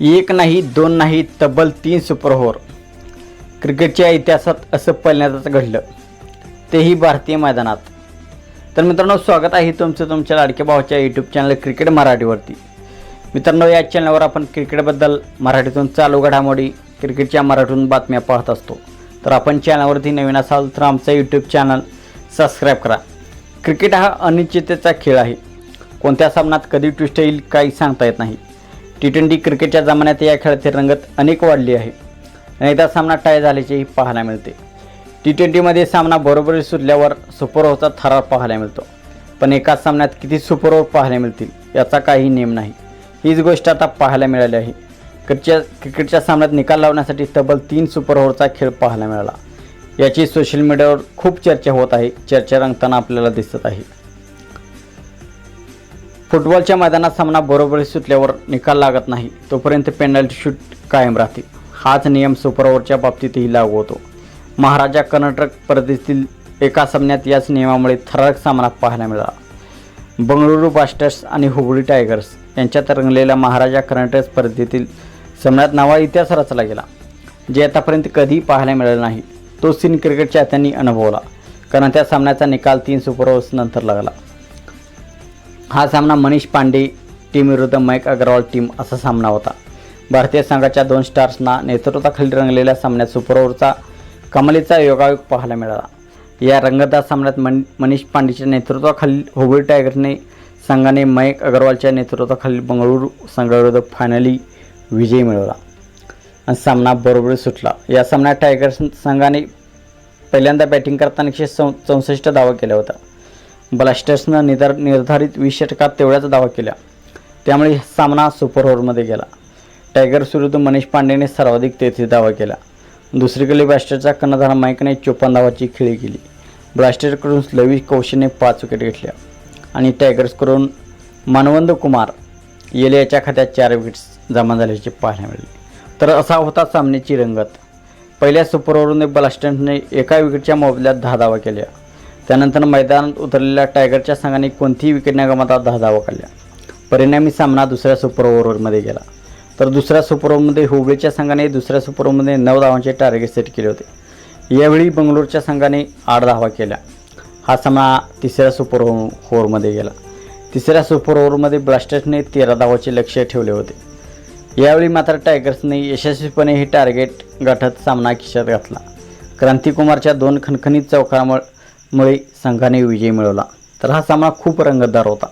एक नाही दोन नाही तब्बल तीन सुपर ओव्हर क्रिकेटच्या इतिहासात असं पहिल्यांदाच घडलं. तेही भारतीय मैदानात. तर मित्रांनो स्वागत आहे तुमचं तुमच्या लाडक्या भावाच्या यूट्यूब चॅनल क्रिकेट मराठीवरती. मित्रांनो या चॅनलवर आपण क्रिकेटबद्दल मराठीतून चालू घडामोडी क्रिकेटच्या मराठीतून बातम्या पाहत असतो. तर आपण चॅनलवरती नवीन असाल तर आमचं यूट्यूब चॅनल सबस्क्राईब करा. क्रिकेट हा अनिश्चिततेचा खेळ आहे. कोणत्या सामन्यात कधी ट्विस्ट येईल काही सांगता येत नाही. टी ट्वेंटी क्रिकेटच्या जमान्यात या खेळाची रंगत अनेक वाढली आहे. अनेकदा सामना टाय झाल्याचेही पाहायला मिळते. टी ट्वेंटीमध्ये सामना बरोबरी सुटल्यावर सुपर ओव्हरचा थरार पाहायला मिळतो. पण एकाच सामन्यात किती सुपर ओव्हर पाहायला मिळतील याचा काही नेम नाही. हीच गोष्ट आता पाहायला मिळाली आहे. क्रिकेटच्या क्रिकेटच्या सामन्यात निकाल लावण्यासाठी तब्बल तीन सुपर ओव्हरचा खेळ पाहायला मिळाला. याची सोशल मीडियावर खूप चर्चा होत आहे. चर्चा रंगताना आपल्याला दिसत आहे. फुटबॉलच्या मैदानात सामना बरोबरी सुटल्यावर निकाल लागत नाही तोपर्यंत पेनल्टी शूट कायम राहते. हाच नियम सुपर ओव्हरच्या बाबतीतही लागू होतो. महाराजा कर्नाटक स्पर्धेतील एका सामन्यात याच नियमामुळे थरारक सामना पाहायला मिळाला. बंगळुरू बास्टर्स आणि हुबळी टायगर्स यांच्यात रंगलेल्या महाराजा कर्नाटक स्पर्धेतील सामन्यात नावा इतिहास रचला गेला जे आतापर्यंत कधीही पाहायला मिळालं नाही. तो सीन क्रिकेटच्या त्यांनी अनुभवला कारण त्या सामन्याचा निकाल तीन सुपर ओव्हर्स नंतर लागला. हा सामना मनीष पांडे टीम विरुद्ध मयक अग्रवाल टीम असा सामना होता. भारतीय संघाच्या दोन स्टार्सना नेतृत्वाखाली रंगलेल्या सामन्यात सुपर ओव्हरचा कमालीचा योगायोग पाहायला मिळाला. या रंगतदार सामन्यात मन मनीष पांडेच्या नेतृत्वाखाली हुबळी टायगर्सने संघाने मयंक अग्रवालच्या नेतृत्वाखाली बंगळुरू संघाविरुद्ध फायनली विजय मिळवला. आणि सामना बरोबर सुटला. या सामन्यात टायगर्स संघाने पहिल्यांदा बॅटिंग करताना एकशे चौ चौसष्ट धावा केल्या होत्या. ब्लास्टर्सनं निधार निर्धारित वीस षटकात तेवढ्याच दावा केला. त्यामुळे हा सामना सुपर ओव्हरमध्ये गेला. टायगर्स विरुद्ध मनीष पांडेने सर्वाधिक तेहतीस धावा केला. दुसरीकडे ब्लास्टरचा कर्णधार माईकने चोपन्न धावाची खेळी केली. ब्लास्टरकडून लवी कौशलने पाच विकेट घेतल्या. आणि टायगर्सकडून मानवंद कुमार येले याच्या खात्यात चार विकेट्स जमा झाल्याचे पाहायला मिळाले. तर असा होता सामन्याची रंगत. पहिल्या सुपर ओव्हरमध्ये ब्लास्टर्सने एका विकेटच्या मोबदल्यात दहा धावा केल्या. त्यानंतर मैदानात उतरलेल्या टायगरच्या संघाने कोणतीही विकेट न गमावता दहा धावा काढल्या. परिणामी सामना दुसऱ्या सुपर ओव्हरमध्ये गेला. तर दुसऱ्या सुपर ओव्हरमध्ये हुबळीच्या संघाने दुसऱ्या सुपर ओव्हरमध्ये नऊ धावांचे टार्गेट सेट केले होते. यावेळी बंगळूरच्या संघाने आठ धावा केल्या. हा सामना तिसऱ्या सुपर ओव्हरमध्ये गेला. तिसऱ्या सुपर ओव्हरमध्ये ब्लास्टर्सने तेरा धावाचे लक्ष ठेवले होते. यावेळी मात्र टायगर्सने यशस्वीपणे हे टार्गेट गाठत सामना खिशात घातला. क्रांतिकुमारच्या दोन खणखणीत चौकामुळे मुळे संघाने विजय मिळवला. तर हा सामना खूप रंगतदार होता.